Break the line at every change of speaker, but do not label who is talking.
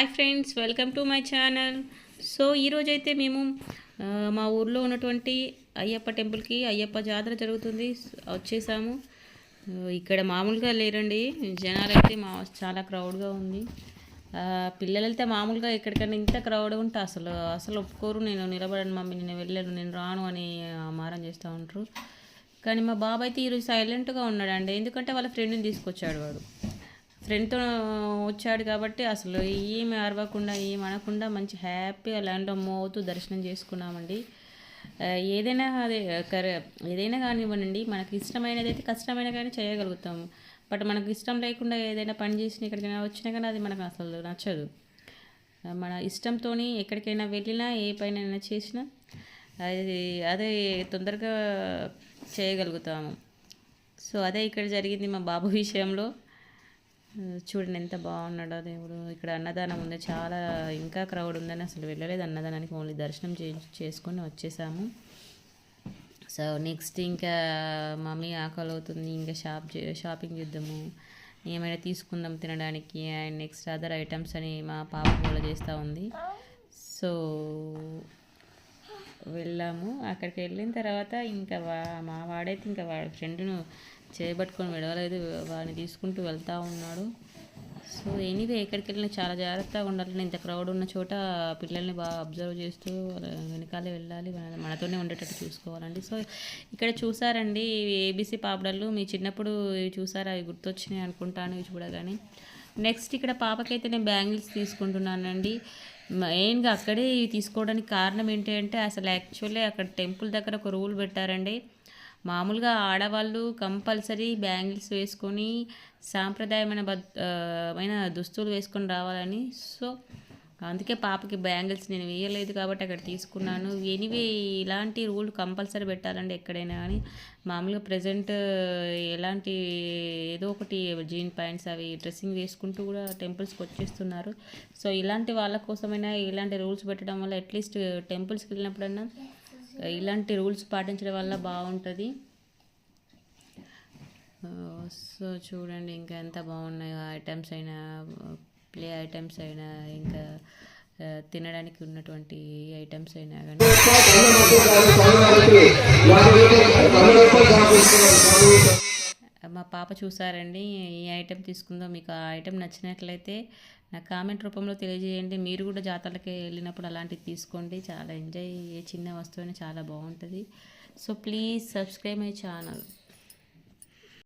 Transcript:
Hi friends welcome to my channel. So ఈరోజైతే మేము మా ఊర్లో ఉన్నటువంటి అయ్యప్ప టెంపుల్కి అయ్యప్ప జాతర జరుగుతుంది. వచ్చేసాము. ఇక్కడ మామూలుగా లేరండి. జనాలు అయితే మా చాలా క్రౌడ్గా ఉంది. పిల్లలైతే మామూలుగా ఎక్కడికైనా ఇంత క్రౌడ్ ఉంటే అసలు అసలు ఒప్పుకోరు. నేను నిలబడను మమ్మీ నేను వెళ్ళను నేను రాను అని మారం చేస్తూ ఉంటారు కానీ మా బాబాయ్ అయితే ఈరోజు సైలెంట్గా ఉన్నాడండి. ఎందుకంటే వాళ్ళ ఫ్రెండ్ని తీసుకొచ్చాడు వాడు. ఫ్రెండ్తో వచ్చాడు కాబట్టి అసలు ఏమి అరవకుండా ఏమి అనకుండా మంచి హ్యాపీగా ల్యాండ్లో అవుతూ దర్శనం చేసుకున్నామండి. ఏదైనా అదే ఏదైనా కానివ్వండి మనకి ఇష్టమైనది అయితే కష్టమైన కానీ చేయగలుగుతాము బట్ మనకు ఇష్టం లేకుండా ఏదైనా పని చేసిన ఎక్కడికైనా వచ్చినా కానీ అది మనకు అసలు నచ్చదు. మన ఇష్టంతో ఎక్కడికైనా వెళ్ళినా ఏ పైన చేసినా అది అదే తొందరగా చేయగలుగుతాము. సో అదే ఇక్కడ జరిగింది మా బాబు విషయంలో. చూడండి ఎంత బాగున్నాడో దేవుడు. ఇక్కడ అన్నదానం ఉంది. చాలా ఇంకా క్రౌడ్ ఉందని అసలు వెళ్ళలేదు అన్నదానానికి. ఓన్లీ దర్శనం చే చేసుకొని వచ్చేసాము. సో నెక్స్ట్ ఇంకా మమ్మీ ఆకలి అవుతుంది. ఇంకా షాప్ చే- షాపింగ్ చేద్దాము. ఏమైనా తీసుకుందాం తినడానికి. అండ్ నెక్స్ట్ అదర్ ఐటమ్స్ అని మా పాప కూడా చేస్తూ ఉంది. సో వెళ్ళాము. అక్కడికి వెళ్ళిన తర్వాత ఇంకా మా వాడైతే ఇంకా వాడి ఫ్రెండ్ను చేయబట్టుకొని విడవలేదు. వాడిని తీసుకుంటూ వెళ్తూ ఉన్నాడు. సో ఎనీవే ఎక్కడికి వెళ్ళినా చాలా జాగ్రత్తగా ఉండాలి. ఇంత క్రౌడ్ ఉన్న చోట పిల్లల్ని బాగా అబ్జర్వ్ చేస్తూ వాళ్ళ వెనకాలే వెళ్ళాలి. మనతోనే ఉండేటట్టు చూసుకోవాలండి. సో ఇక్కడ చూసారండి ఏబీసీ పాపడలు. మీ చిన్నప్పుడు ఇవి చూసారా? అవి గుర్తొచ్చినాయి అనుకుంటాను ఇవి చూడగానే. నెక్స్ట్ ఇక్కడ పాపకైతే నేను బ్యాంగిల్స్ తీసుకుంటున్నానండి. మెయిన్గా అక్కడే తీసుకోవడానికి కారణం ఏంటి అంటే అసలు యాక్చువల్లీ అక్కడ టెంపుల్ దగ్గర ఒక రూల్ పెట్టారండి. మామూలుగా ఆడవాళ్ళు కంపల్సరీ బ్యాంగిల్స్ వేసుకొని సాంప్రదాయమైన బమైన దుస్తులు వేసుకొని రావాలని. సో అందుకే పాపకి బ్యాంగిల్స్ నేను వేయలేదు కాబట్టి అక్కడ తీసుకున్నాను. ఎనీవే ఇలాంటి రూల్ కంపల్సరీ పెట్టాలండి ఎక్కడైనా కానీ. మామూలుగా ప్రజెంట్ ఎలాంటి ఏదో ఒకటి జీన్ ప్యాంట్స్ అవి డ్రెస్సింగ్ వేసుకుంటూ కూడా టెంపుల్స్కి వచ్చేస్తున్నారు. సో ఇలాంటి వాళ్ళ కోసమైనా ఇలాంటి రూల్స్ పెట్టడం వల్ల అట్లీస్ట్ టెంపుల్స్కి వెళ్ళినప్పుడన్నా ఇలాంటి రూల్స్ పాటించడం వల్ల బాగుంటుంది. సో చూడండి ఇంకా ఎంత బాగున్నాయో ఐటమ్స్ అయినా ప్లే ఐటమ్స్ అయినా ఇంకా తినడానికి ఉన్నటువంటి ఐటమ్స్ అయినా కానీ. మా పాప చూసారండి ఈ ఐటెం తీసుకుందో మీకు ఆ ఐటెం నచ్చినట్లయితే నా కామెంట్ రూపంలో తెలియజేయండి. మీరు కూడా జాతరలకి వెళ్ళినప్పుడు అలాంటివి తీసుకోండి. చాలా ఎంజాయ్ ఏ చిన్న వస్తువు అయినా చాలా బాగుంటుంది. So please subscribe my channel.